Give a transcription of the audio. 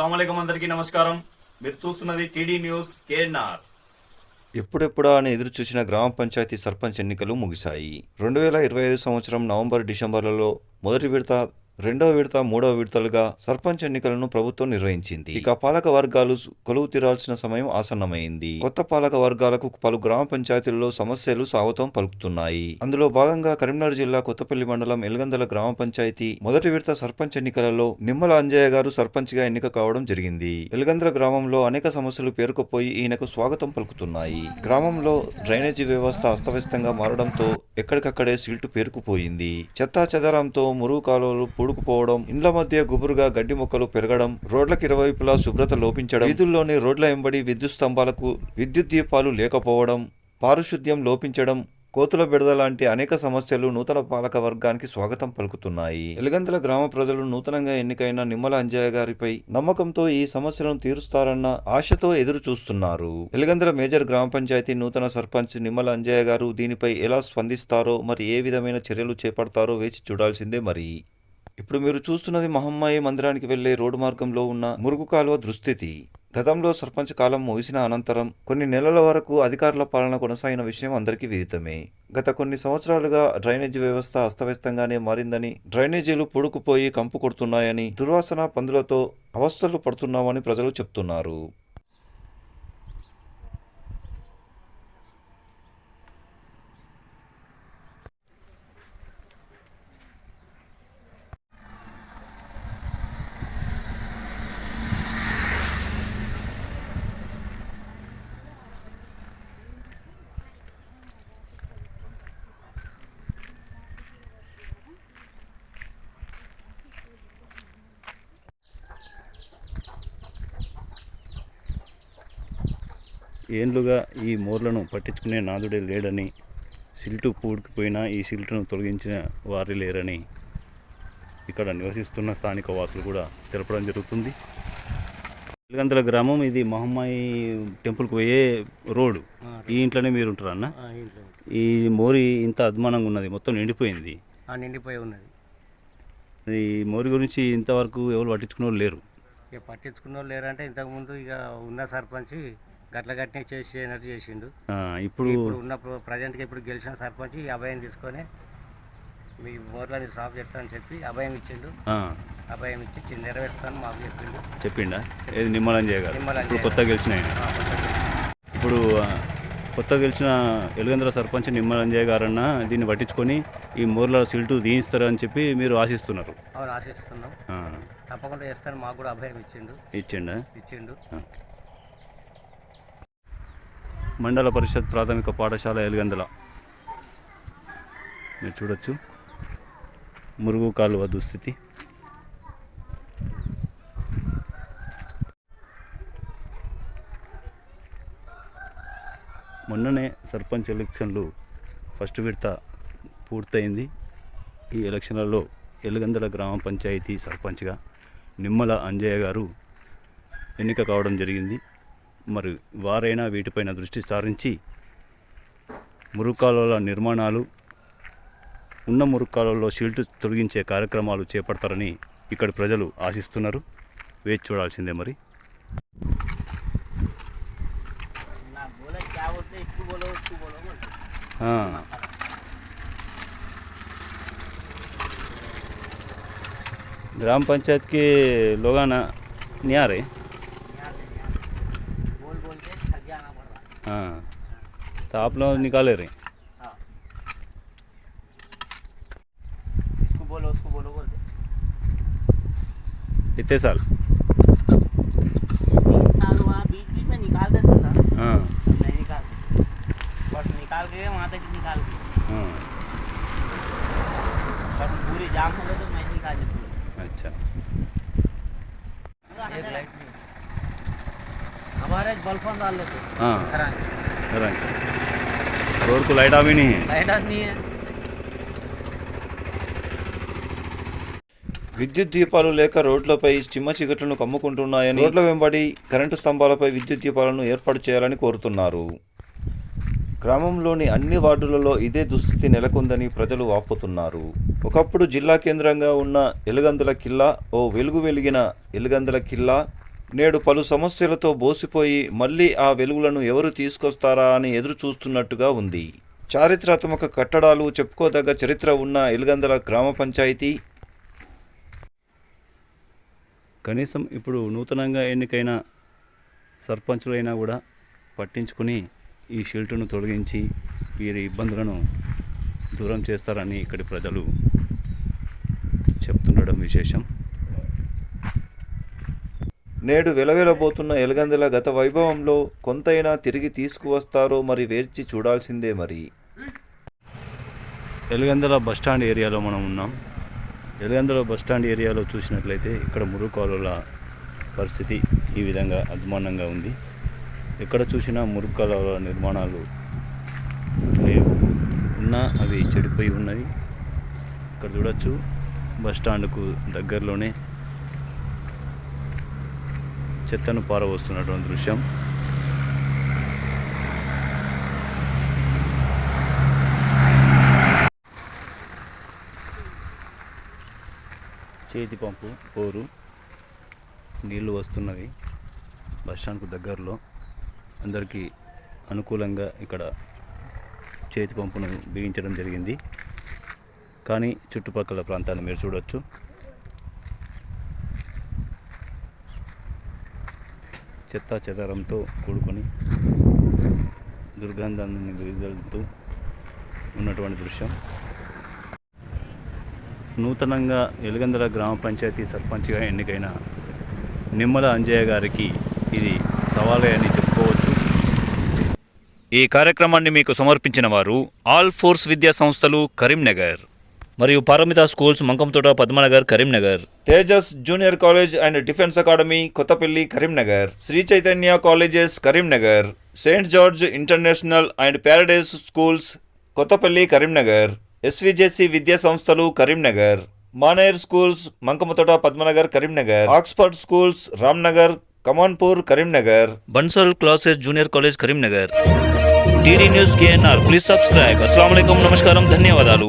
అస్సలం అందరికీ నమస్కారం. మీరు చూస్తున్నది టీడీ న్యూస్ కేఎన్ఆర్. ఎప్పుడెప్పుడా అని ఎదురు చూసిన గ్రామ పంచాయతీ సర్పంచ్ ఎన్నికలు ముగిశాయి. రెండు వేల ఇరవై ఐదు సంవత్సరం నవంబర్ డిసెంబర్లలో మొదటి విడత రెండవ విడత మూడవ విడతలుగా సర్పంచ్ ఎన్నికలను ప్రభుత్వం నిర్వహించింది. ఇక పాలక వర్గాలు కొలువు తీరాల్సిన సమయం ఆసన్నమైంది. కొత్త పాలక వర్గాలకు పలు గ్రామ పంచాయతీల్లో సమస్యలు సాగుతం పలుకుతున్నాయి. అందులో భాగంగా కరీంనగర్ జిల్లా కొత్తపల్లి మండలం ఎల్గందల గ్రామ పంచాయతీ మొదటి విడత సర్పంచ్ ఎన్నికలలో నిమ్మల అంజయ్య గారు సర్పంచ్గా ఎన్నిక కావడం జరిగింది. ఎలుగందల గ్రామంలో అనేక సమస్యలు పేరుకుపోయి ఈయనకు స్వాగతం పలుకుతున్నాయి. గ్రామంలో డ్రైనేజీ వ్యవస్థ అస్తవ్యస్తంగా మారడంతో ఎక్కడికక్కడే సీల్టు పేరుకుపోయింది. చెత్తా చెదరంతో మురుగు కాలువలు ఊడుకుపోవడం ఇండ్ల మధ్య గుబురుగా గడ్డి మొక్కలు పెరగడం రోడ్లకు ఇరువైపులా శుభ్రత లోపించడం వీధుల్లోని రోడ్ల వెంబడి విద్యుత్ స్తంభాలకు విద్యుత్ దీపాలు లేకపోవడం పారిశుద్ధ్యం లోపించడం కోతుల బిడద లాంటి అనేక సమస్యలు నూతన పాలక వర్గానికి స్వాగతం పలుకుతున్నాయి. ఎలుగంతల గ్రామ ప్రజలు నూతనంగా ఎన్నికైన నిమ్మల అంజయ్య గారిపై నమ్మకంతో ఈ సమస్యలను తీరుస్తారన్న ఆశతో ఎదురు చూస్తున్నారు ఎలుగంతల మేజర్ గ్రామ పంచాయతీ నూతన సర్పంచ్ నిమ్మల అంజయ్య గారు దీనిపై ఎలా స్పందిస్తారో మరి ఏ విధమైన చర్యలు చేపడతారో వేచి చూడాల్సిందే మరి. ఇప్పుడు మీరు చూస్తున్నది మహమ్మాయి మందిరానికి వెళ్ళే రోడ్డు మార్గంలో ఉన్న మురుగు కాలువ దుస్థితి. గతంలో సర్పంచ్ కాలం ముగిసిన అనంతరం కొన్ని నెలల వరకు అధికారుల పాలన కొనసాగిన విషయం అందరికీ విదితమే. గత కొన్ని సంవత్సరాలుగా డ్రైనేజీ వ్యవస్థ అస్తవ్యస్తంగానే మారిందని డ్రైనేజీలు పొడుకుపోయి కంపు కొడుతున్నాయని దుర్వాసన పందులతో అవస్థలు పడుతున్నామని ప్రజలు చెప్తున్నారు. ఏండ్లుగా ఈ మోర్లను పట్టించుకునే నాదుడే లేడని సిల్టు పూడికిపోయినా ఈ సిల్టును తొలగించిన వారి లేరని ఇక్కడ నివసిస్తున్న స్థానిక వాసులు కూడా తెలపడం జరుగుతుంది. ఎలుగంతల గ్రామం ఇది మహమ్మాయి టెంపుల్కి పోయే రోడ్డు. ఈ ఇంట్లోనే మీరు ఉంటారా అన్న ఈ మోరి ఇంత అద్మానంగా ఉన్నది మొత్తం నిండిపోయింది. ఆ, నిండిపోయి ఉన్నది. ఈ మోరి గురించి ఇంతవరకు ఎవరు పట్టించుకునే లేరు. ఇక పట్టించుకున్న వాళ్ళు లేరంటే ఇంతకుముందు ఇక ఉన్న సర్పంచ్ గట్ల గట్టినే చేసేనట్టు చేసిండు. ఇప్పుడు ఇప్పుడు ఉన్న ప్ర- ప్రజెంట్గా ఇప్పుడు గెలిచిన సర్పంచ్ ఈ అభయం తీసుకొని మీ మోర్లని సాఫ్ చేస్తా అని చెప్పి అభయం ఇచ్చిండు. అభయం ఇచ్చి నెరవేరుస్తాను మాకు చెప్పిండు. చెప్పిండా? ఏది నిమ్మల ఇప్పుడు అంజయ్య కొత్తగా గెలిచిన. ఇప్పుడు ఆ, కొత్తగా గెలిచిన ఎలుగంద్ర సర్పంచ్ నిమ్మలంజయ్య గారన్న దీన్ని పట్టించుకొని ఈ మూర్ల సిల్టు దీయిస్తారని చెప్పి మీరు ఆశిస్తున్నారు. అవును ఆశిస్తున్నాం. తప్పకుండా చేస్తాను మాకు కూడా అభయం ఇచ్చిండు. ఇచ్చిండా? ఇచ్చిండు. మండల పరిషత్ ప్రాథమిక పాఠశాల ఎలుగందల. మీరు చూడొచ్చు. మురుగు కాలువ దుస్థితి. మొన్ననే సర్పంచ్ ఎలక్షన్లు ఫస్ట్ విడత పూర్తయింది. ఈ ఎలక్షన్లలో ఎలుగందల గ్రామ పంచాయతీ సర్పంచ్గా నిమ్మల అంజయ్య గారు ఎన్నిక కావడం జరిగింది. మరి వారైనా వీటిపైన దృష్టి సారించి మురుకాలువల నిర్మాణాలు ఉన్న మురుకాలలో షీల్టు తొలగించే కార్యక్రమాలు చేపడతారని ఇక్కడి ప్రజలు ఆశిస్తున్నారు వేచి చూడాల్సిందే మరి हाँ ग्राम पंचायत के लोग ना नहीं आ रहे तो आप लोग निकाले रहे हाँ उसको बोलो उसको बोलो बोल इतने साल हाँ. नहीं निकाल. बस निकाल के वहाँ तक ही निकाल के. हाँ. बस पूरी जाम हो गए तो मैं निकाल देती हूँ. अच्छा. हमारे बल्फन डाल लेते हाँ. रहा रंग रोड को लाइट अभी नहीं है लाइट नहीं है విద్యుత్ దీపాలు లేక రోడ్లపై చిమ్మ చీకట్లను కమ్ముకుంటున్నాయని రోడ్ల వెంబడి కరెంటు స్తంభాలపై విద్యుత్ దీపాలను ఏర్పాటు చేయాలని కోరుతున్నారు గ్రామంలోని అన్ని వార్డులలో ఇదే దుస్థితి నెలకొందని ప్రజలు వాపోతున్నారు ఒకప్పుడు జిల్లా కేంద్రంగా ఉన్న ఎలుగందుల కిల్లా ఓ వెలుగు వెలిగిన ఎలుగందుల కిల్లా నేడు పలు సమస్యలతో బోసిపోయి మళ్ళీ ఆ వెలుగులను ఎవరు తీసుకొస్తారా అని ఎదురు చూస్తున్నట్టుగా ఉంది. చారిత్రాత్మక కట్టడాలు చెప్పుకోదగ్గ చరిత్ర ఉన్న ఎలుగందల గ్రామ పంచాయతీ కనీసం ఇప్పుడు నూతనంగా ఎన్నికైన సర్పంచులైనా కూడా పట్టించుకుని ఈ షెల్టర్ను తొలగించి వీరి ఇబ్బందులను దూరం చేస్తారని ఇక్కడి ప్రజలు చెప్తుండడం విశేషం. నేడు వెలవెలబోతున్న ఎలుగందల గత వైభవంలో కొంతైనా తిరిగి తీసుకువస్తారో మరి వేర్చి చూడాల్సిందే మరి. ఎలుగందల బస్టాండ్ ఏరియాలో మనం ఉన్నాం. ఎలుగందల బస్టాండ్ ఏరియాలో చూసినట్లయితే ఇక్కడ మురుగు కాలువల పరిస్థితి ఈ విధంగా అభిమానంగా ఉంది. ఎక్కడ చూసినా మురుగు కాలువల నిర్మాణాలు లేవు. ఉన్నా అవి చెడిపోయి ఉన్నవి. ఇక్కడ చూడొచ్చు బస్టాండ్కు దగ్గరలోనే చెత్తను పారవస్తున్నటువంటి దృశ్యం. చేతి పంపు బోరు నీళ్ళు వస్తున్నవి బస్టాండ్కు దగ్గరలో. అందరికీ అనుకూలంగా ఇక్కడ చేతి పంపును బిగించడం జరిగింది. కానీ చుట్టుపక్కల ప్రాంతాన్ని మీరు చూడొచ్చు. చెత్త చెదారంతో కూడుకొని దుర్గంధాన్ని వెదజల్లుతూ ఉన్నటువంటి దృశ్యం. నూతనంగా ఎలుగందల గ్రామ పంచాయతీ సర్పంచ్గా ఎన్నికైన నిమ్మల అంజయ్య గారికి ఇది సవాలే అని చెప్పుకోవచ్చు. ఈ కార్యక్రమాన్ని మీకు సమర్పించిన వారు ఆల్ ఫోర్స్ విద్యా సంస్థలు కరీంనగర్. మరియు Paramita schools Mankammathota Padmanagar Karimnagar. Tejas junior college and defence academy Kothapalli Karimnagar. Sri Chaitanya colleges Karimnagar. Saint George international and paradise schools Kothapalli Karimnagar. SVJC విద్యా సంస్థలు Karimnagar. Maner schools Mankammathota Padmanagar Karimnagar. Oxford schools Ramnagar Kamanpur Karimnagar. Bansal classes junior college Karimnagar. TD news KNR please subscribe. అస్సలం నమస్కారం ధన్యవాదాలు.